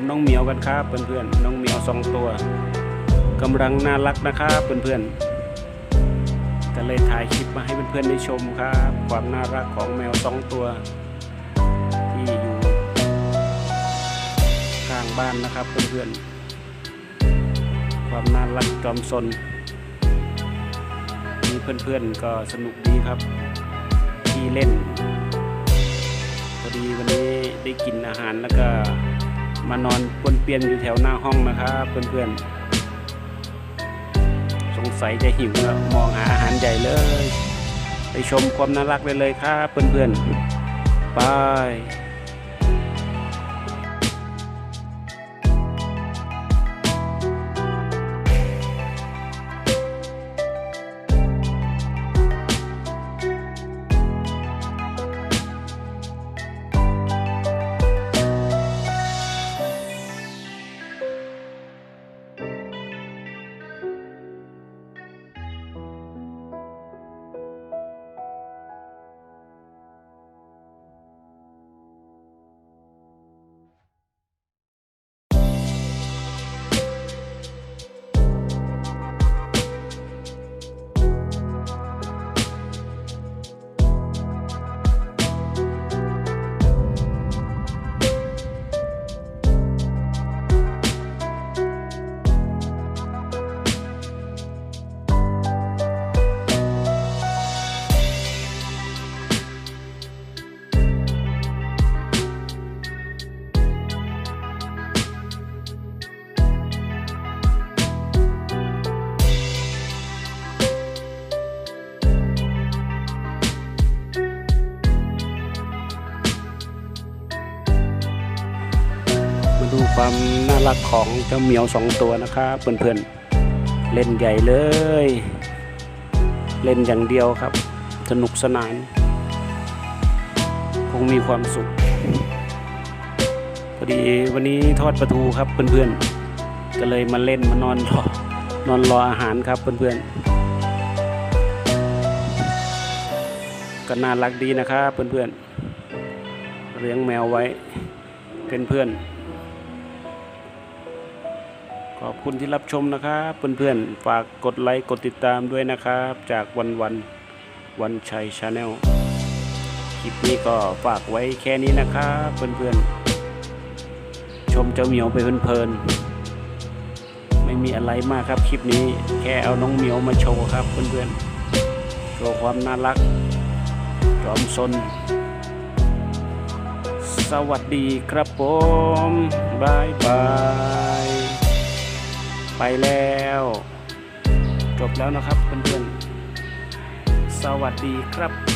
มน้องเหมียวกันครับเพื่อนๆน้องเหมียวสองตัวกำลังน่ารักนะครับเพื่อนๆก็เลยถ่ายคลิปมาให้เพื่อนๆได้ชมครับ ความน่ารักของแมวสองตัว ที่อยู่ข้างบ้านนะครับเพื่อนๆความน่ารักจอมซนมีเพื่อนๆก็สนุกดีครับ ที่เล่นพอดีวันนี้ได้กินอาหารแล้วก็ มานอนปนเปียนอยู่แถวหน้าห้องนะครับเพื่อนๆ สงสัยจะหิวแล้วมองหาอาหารใหญ่เลย ไปชมความน่ารักเลยเลยครับเพื่อนๆ ไป ดูความน่ารักของเจ้าเหมียวสองตัวนะครับเพื่อนๆเล่นใหญ่เลย เล่นอย่างเดียวครับ สนุกสนาน คงมีความสุขพอดีวันนี้ทอดปลาทูครับเพื่อนๆก็เลยมาเล่นมานอนรอนอนรออาหารครับเพื่อนๆก็น่ารักดีนะครับเพื่อนๆเลี้ยงแมวไว้เป็นเพื่อน ขอบคุณที่รับชมนะครับเพื่อนๆ ฝากกดไลค์กดติดตามด้วยนะครับ จากวันวันวันชัยชาแนลคลิปนี้ก็ฝากไว้แค่นี้นะครับเพื่อนๆ ชมเจ้าเหมียวไปเพลินๆไม่มีอะไรมากครับคลิปนี้แค่เอาน้องเหมียวมาโชว์ครับเพื่อนๆโชว์ความน่ารักจอมซนสวัสดีครับผมบายบาย ไปแล้ว จบแล้วนะครับเพื่อนๆ สวัสดีครับ